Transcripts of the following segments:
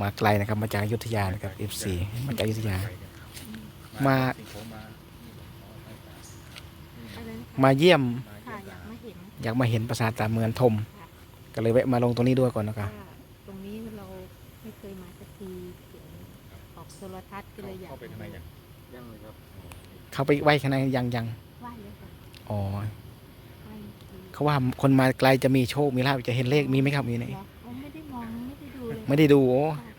มาไกลนะครับ มาจากอยุธยานะครับ F4 มาจากอยุธยา มา อะไรนะมาเยี่ยมค่ะอยากมาเห็นอยากมาเห็นปราสาทตาเมืองทมก็เลยแวะมาลงตรงนี้ด้วยก่อนนะครับ ว่าตรงนี้เราไม่เคยมาสักทีเห็นออกโทรทัศน์ก็เลยอยากเข้าไปทำไมมายังยังเลยครับเข้าไปไหว้ข้างในยังยังไหว้เลยค่ะอ๋อไหว้ทีเขาว่าคนมาไกลจะมีโชค มีลาภจะเห็นเลขมีไหมครับมีไหนเหรออ๋อไม่ได้มอง ไม่ได้ดูเลยไม่ได้ดูโอ้ค่ะ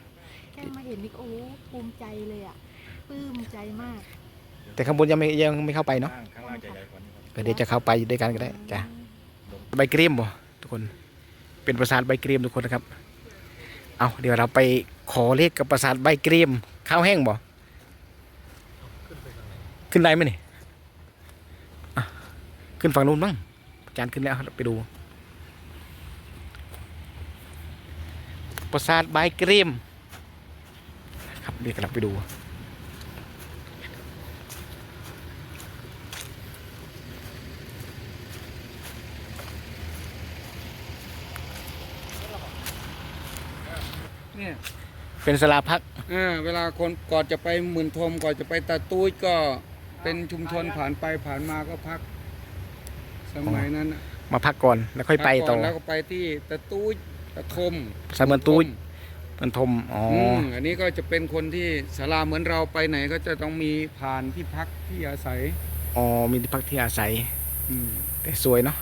แค่มาเห็นนี่ก็โอ้ภูมิใจเลยอะปลื้มใจมากแต่ข้างบนยังไม่ยังไม่เข้าไปเนาะข้างข้างล่างจะใหญ่กว่านี้ครับเออเดี๋ยวจะเข้าไปด้วยกันก็ได้จ้ะใบกรีมบ่ทุกคนเป็นปราสาทใบกรีมทุกคนนะครับ เอาเดี๋ยวเราไปขอเลขกับปราสาทใบกรีมข้าวแห้งบ่ขึ้นได้ไหมนี่อะขึ้นฝั่งนู้นมั้งอาจารย์ขึ้นแล้วไปดู ปราสาทใบกรีมครับเดี๋ยวกลับไปดูเนี่ยเป็นสลาพักอ่าเวลาคนก่อนจะไปหมื่นทมก่อนจะไปตาตุ้ยก็เป็นชุมชนผ่านไปผ่านมาก็พัก สมัยนั้นน่ะมาพักก่อนแล้วค่อยไปพักต่ก่อ นแล้วก็ไปที่ตาตุ้ยตะ ทมสามเมือนตูยมันทมอ๋ออือมอันนี้ก็จะเป็นคนที่ศาลาเหมือนเราไปไหนก็จะต้องมีผ่านที่พักที่อาศัยอ๋อมีที่พักที่อาศัยอืมแต่สวยเนาะ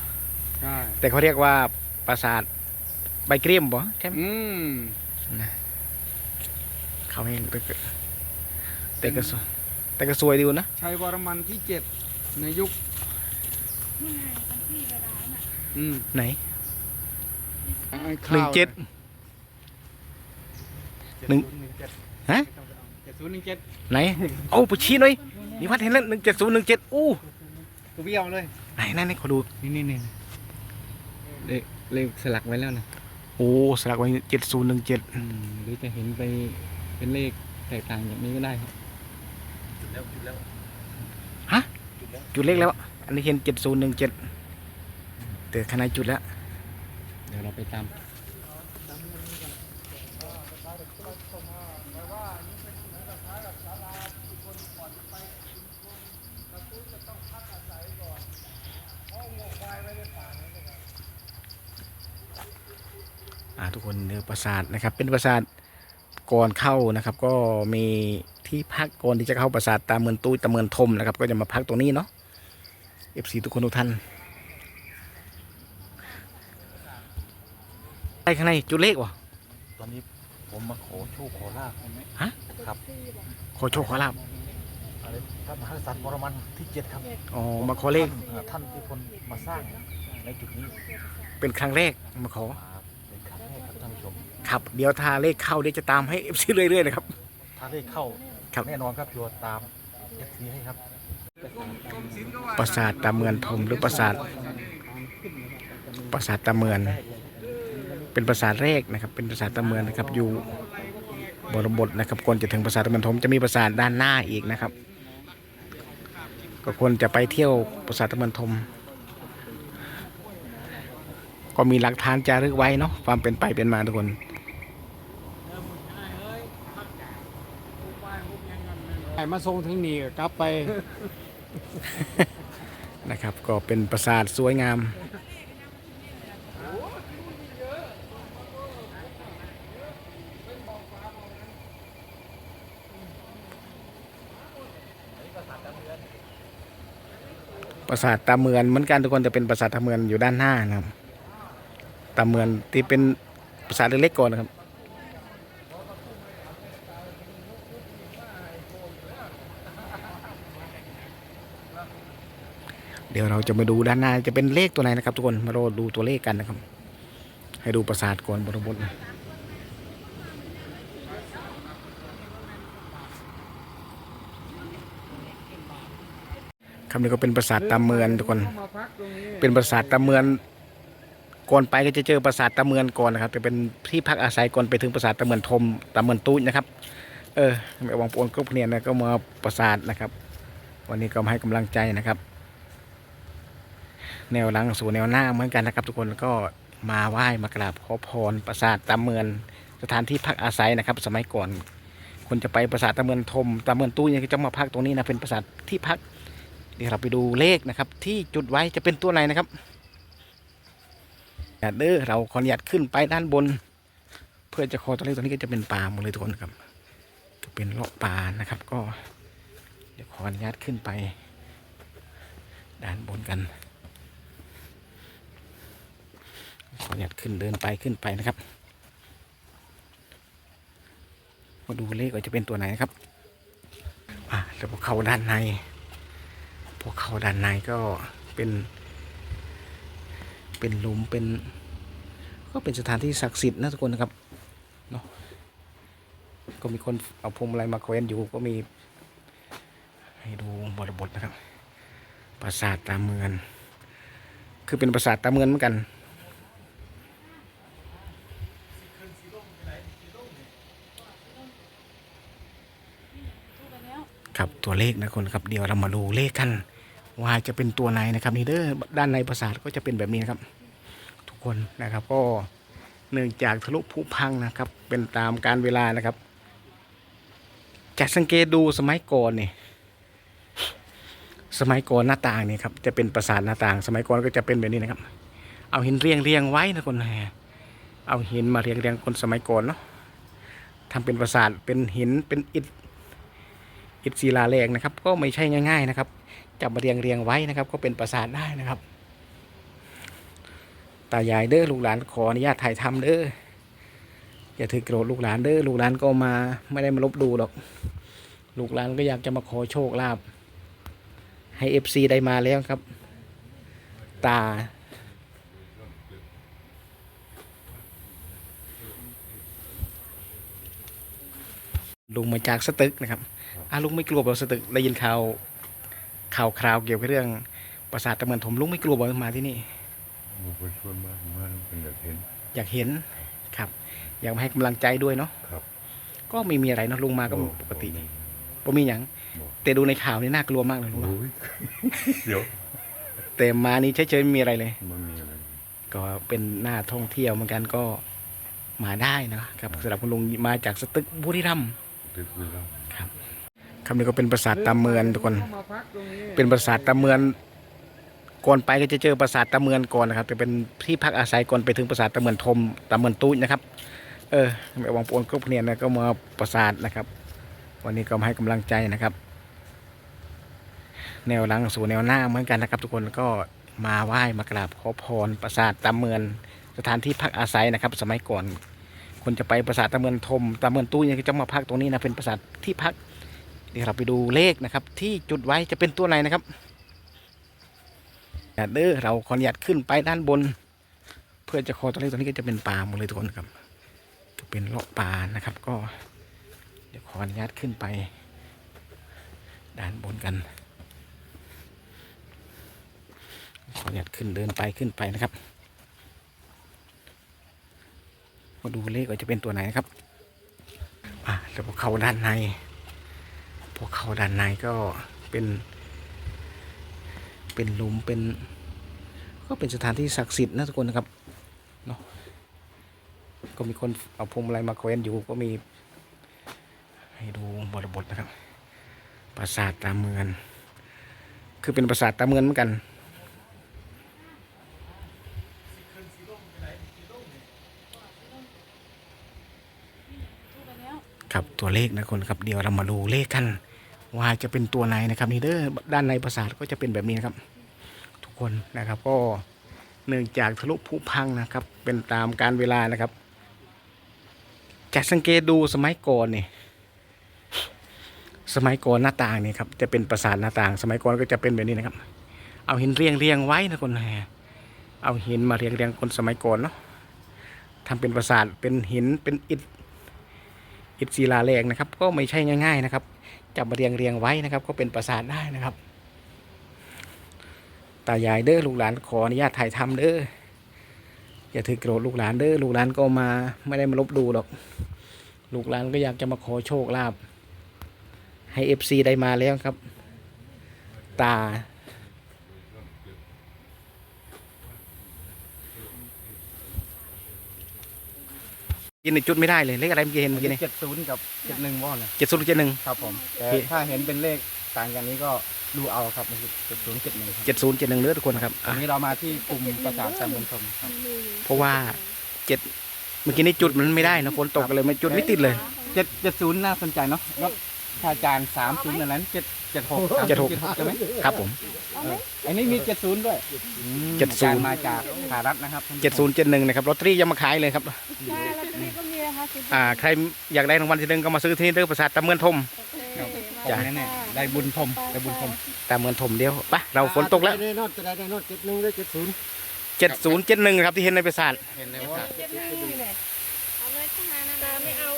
ใช่แต่เขาเรียกว่าปราสาทใบเกรียมบ่ใช่ไหมอืมเขาเองแต่ก็แต่ก็สวยแต่ก็สวยดีนะชัยวรมันที่เจ็ดในยุคอืมไหนไอ้ หนึ่ข้างวเจ็ดหนึ่งฮะเจ็ดศูนย์หนึ่งเจ็ดไหนเอาไปชี้หน่อยนี่พัดเห็นแล้วหนึ่งเจ็ดศูนย์หนึ่งเจ็ดอู้กูเบี้ยวเลยไหนนั่นนี่ขอดูนี่นี่นี่เลขเลขสลักไว้แล้วนะโอ้สลักไว้เจ็ดศูนย์หนึ่งเจ็ดอืมหรือจะเห็นไปเป็นเลขแตกต่างจากนี้ก็ได้ครับจุดแล้วจุดแล้วจุดเลขแล้วอันนี้เห็นเจ็ดศูนย์หนึ่งเจ็ดแต่ขนาดจุดแล้ว เดี๋ยวเราไปตามทุกคนเนื้อปราสาทนะครับ เป็นปราสาทก่อนเข้านะครับ ก็มีที่พักก่อนที่จะเข้าปราสาทตามเมืองตู้ตามเมืองทมนะครับ ก็จะมาพักตรงนี้เนาะเอฟซีทุกคนทุกท่าน ไปข้างในจุดเลขวะตอนนี้ผมมาขอโชคขอลาบฮะครับขอโชคขอลาบอะไรพระมหากษัตริย์วรมันที่เจ็ดครับอ๋อมาขอเลขท่านอ่าท่านเป็นคนมาสร้างในจุดนี้เป็นครั้งแรกมาขอมาเป็นครั้งแรกครับท่านผู้ชมครับเดี๋ยวถ้าเลขเข้าเดี๋ยวจะตามให้เอฟซีเรื่อยๆนะครับถ้าได้เข้าครับแน่นอนครับโยนตามเอฟซีให้ครับปราสาทตามเมืองทมหรือปราสาทปราสาทตามเมือง เป็นปราสาทแรกนะครับ เป็นปราสาทตามเมืองนะครับ อยู่บรบทนะครับก่อนจะถึงปราสาทตามเมืองทมจะมีปราสาทด้านหน้าอีกนะครับ ก็ควรจะไปเที่ยวปราสาทตามเมืองทม ก็มีหลักฐานจารึกไว้เนาะความเป็นไปเป็นมาทุกคนไอ้มาทรงถึงนี่ก็กลับไปนะครับ ก็เป็นปราสาทสวยงาม ปราสาทตาเมือนเหมือนกันทุกคนแต่เป็นปราสาทตาเมือนอยู่ด้านหน้านะครับตาเมือนที่เป็นปราสาทเล็กๆก่อนนะครับเดี๋ยวเราจะมาดูด้านหน้าจะเป็นเลขตัวไหนนะครับ ทุกคนมารอดูตัวเลขกันนะครับ ให้ดูปราสาทก่อนบรบท คำนี้ก็เป็นปราสาทตาเมือนทุกคน เป็นปราสาทตาเมือนก่อนไปก็จะเจอปราสาทตาเมือนก่อนนะครับจะเป็นที่พักอาศัยก่อนไปถึงปราสาทตาเมือนทมตาเมือนตุ้ยนะครับ เออแม่วางปวนกรุ๊ปเนียนะก็มาปราสาทนะครับ วันนี้ก็มาให้กำลังใจนะครับ แนวหลังสู่แนวหน้าเหมือนกันนะครับ ทุกคนก็มาไหว้มากราบขอพรปราสาทตาเมือนสถานที่พักอาศัยนะครับ สมัยก่อนคนจะไปปราสาทตะเมือนทมตะเมือนตู้ยังจะมาพักตรงนี้นะเป็นปราสาทที่พัก เดี๋ยวเราไปดูเลขนะครับ ที่จุดไว้จะเป็นตัวไหนนะครับอย่าเด้อเราขออนุญาตขึ้นไปด้านบน เพื่อจะขอตัวเลขตัวนี้ก็จะเป็นป่าหมดเลยทุกคนครับก็เป็นเลาะป่านะครับ ก็ เดี๋ยวขออนุญาตขึ้นไป ด้านบนกันขออนุญาตขึ้นเดินไปขึ้นไปนะครับมาดูเลขว่าจะเป็นตัวไหนนะครับอะแล้วพวกเขาด้านใน พวกเขาด้านในก็เป็น เป็นหลุมเป็น ก็เป็นสถานที่ศักดิ์สิทธิ์นะทุกคนนะครับเนาะก็มีคนเอาพวงมาลัยมาแขวนอยู่ก็มี ให้ดูบริบทนะครับ ปราสาทตาเมือนคือเป็นปราสาทตาเมือนเหมือนกันครับตัวเลขนะคนครับเดี๋ยวเรามาดูเลขกัน ว่าจะเป็นตัวไหนนะครับนี่เด้อด้านในปราสาทก็จะเป็นแบบนี้นะครับ ทุกคนนะครับก็เนื่องจากทะลุผุพังนะครับ เป็นตามการเวลานะครับ จากสังเกตดูสมัยก่อนเนี่ยสมัยก่อนหน้าต่างเนี่ยครับจะเป็นปราสาทหน้าต่าง สมัยก่อนก็จะเป็นแบบนี้นะครับ เอาหินเรียงเรียงไว้นะคนแห่เอาหินมาเรียงเรียงคนสมัยก่อนเนาะทำเป็นปราสาทเป็นหินเป็นอิฐอิฐศิลาแรงนะครับ ก็ไม่ใช่ง่าย ๆนะครับ จับมาเรียงเรียงไว้นะครับ ก็เป็นปราสาทได้นะครับ ตายายเด้อลูกหลานขออนุญาตถ่ายทำเด้ออย่าถือโกรธลูกหลานเด้อลูกหลานก็มาไม่ได้มาลบดูหรอก ลูกหลานก็อยากจะมาขอโชคลาภให้เอฟซีได้มาแล้วครับ ตาลุงมาจากสตึกนะครับอาลุงไม่กลัวแบบสตึกได้ยินข่าว ข่าวคราวเกี่ยวกับเรื่องปราสาทตะเมือนถมลุงไม่กลัวบอกมาที่นี่หมูไปชวนมากมากเป็นอยากเห็น อยากเห็นครับ อยากมาให้กำลังใจด้วยเนาะครับ ก็ไม่มีอะไรเนาะลุงมาก็ปกติโอ้บ่มีอย่างบ่แต่ดูในข่าวนี่น่ากลัวมากเลยลุงเนาะโอ้ยเดี๋ยวแต่มานี่เฉยๆไม่มีอะไรเลยมันมีอะไรก็เป็นหน้าท่องเที่ยวเหมือนกันก็มาได้นะครับสำหรับคุณลุงมาจากสตึกบุรีรัมย์ดึกเวลา ครับนี้ก็เป็นปราสาทตาเมือนทุกคน เป็นปราสาทตาเมือนก่อนไปก็จะเจอปราสาทตาเมือนก่อนนะครับแต่เป็นที่พักอาศัยก่อนไปถึงปราสาทตาเมือนทมตาเมือนตุ้ยนะครับ เออแม่วางปวนกรุ๊ปเนียนะก็มาปราสาทนะครับ วันนี้ก็มาให้กำลังใจนะครับ แนวหลังสู่แนวหน้าเหมือนกันนะครับ ทุกคนก็มาไหว้มากราบขอพรปราสาทตาเมือนสถานที่พักอาศัยนะครับ สมัยก่อนคนจะไปปราสาทตาเมือนทมตาเมือนตุ้ยยังจะมาพักตรงนี้นะเป็นปราสาทที่พัก เดี๋ยวเราไปดูเลขนะครับ ที่จุดไว้จะเป็นตัวไหนนะครับอย่าเด้อเราขออนุญาตขึ้นไปด้านบน เพื่อจะขอตัวเลขตัวนี้ก็จะเป็นป่าหมดเลยทุกคนครับก็เป็นเลาะป่านะครับ ก็ เดี๋ยวขออนุญาตขึ้นไป ด้านบนกันขออนุญาตขึ้นเดินไปขึ้นไปนะครับมาดูเลขว่าจะเป็นตัวไหนนะครับ อะแล้วพวกเข้าด้านใน พวกเขาด้านในก็เป็นเป็นหลุมเป็น ก็เป็นสถานที่ศักดิ์สิทธิ์นะทุกคนนะครับเนาะก็มีคนเอาพวงมาลัยมาแขวนอยู่ก็มี ให้ดูบริบทนะครับปราสาทตาเมือนคือเป็นปราสาทตาเมือนเหมือนกัน ครับตัวเลขนะคนครับเดี๋ยวเรามาดูเลขกัน ว่าจะเป็นตัวไหนนะครับนี่เด้อด้านในปราสาทก็จะเป็นแบบนี้นะครับ ทุกคนนะครับก็เนื่องจากทะลุผุพังนะครับ เป็นตามการเวลานะครับ จากสังเกตดูสมัยก่อนเนี่ยสมัยก่อนหน้าต่างเนี่ยครับจะเป็นปราสาทหน้าต่าง สมัยก่อนก็จะเป็นแบบนี้นะครับ เอาหินเรียงเรียงไว้นะคนแห่เอาหินมาเรียงเรียงคนสมัยก่อนเนาะทำเป็นปราสาทเป็นหินเป็นอิฐ อิฐศิลาแรงนะครับ ก็ไม่ใช่ง่าย ๆนะครับจับมาเรียงเรียงไว้นะครับ ก็เป็นปราสาทได้นะครับตายายเด้อลูกหลานขออนุญาตถ่ายทำเด้ออย่าถือโกรธลูกหลานเด้อลูกหลานก็มาไม่ได้มาลบดูหรอก ลูกหลานก็อยากจะมาขอโชคลาภให้เอฟซีได้มาแล้วครับ ตา ยินในจุดไม่ได้เลยเลขอะไรเมื่อกี้เห็นเมื่อกี้นี่เจ็ดศูนย์กับเจ็ดหนึ่งว่าเนี่ยเจ็ดศูนย์เจ็ดหนึ่งครับผมแต่โอเคถ้าเห็นเป็นเลขต่างกันนี้ก็ดูเอาครับมันคือเจ็ดศูนย์เจ็ดหนึ่งครับเจ็ดศูนย์เจ็ดหนึ่งเนื้อทุกคนครับอัอะนนี้เรามาที่กลุ่มประสาทการเมืองชมครับเพราะว่าเจ็ดเมื่อกี้นี่จุดมันไม่ได้นะฝนตกกันเลยไม่จุดไม่ติดเลยเจ็ดเจ็ดศูนย์น่าสนใจเนาะแล้ว ถ้าอาจารย์สามศูนย์อันนั้นเจ็ดเจ็ดหกเจ็ดหก ใช่ไหมครับผม เอออันนี้มีเจ็ดศูนย์ด้วยอืมเจ็ดศูนย์อาจารมาจากสหรัฐนะครับเจ็ดศูนย์เจ็ดหนึ่งนะครับลอตเตอรี่ยังมาขายเลยครับ ใช่แล้วที่นี่ก็มีนะคะสิบอ่าใครอยากได้รางวัลที่หนึ่งก็มาซื้อที่นี่เด้อประสาทตะเมือนทมครับจ้ะ แน่ๆได้บุญทมได้บุญทม ตะเมือนทมเดียวไปเราฝนตกแล้วได้นอดจะได้ได้นอดเจ็ดหนึ่งได้เจ็ดศูนย์เจ็ดศูนย์เจ็ดหนึ่งครับที่เห็นในประสาท เห็นเลยว่า เจ็ดหนึ่งนี่แหละเอาเลยข้างหน้านะไม่เอา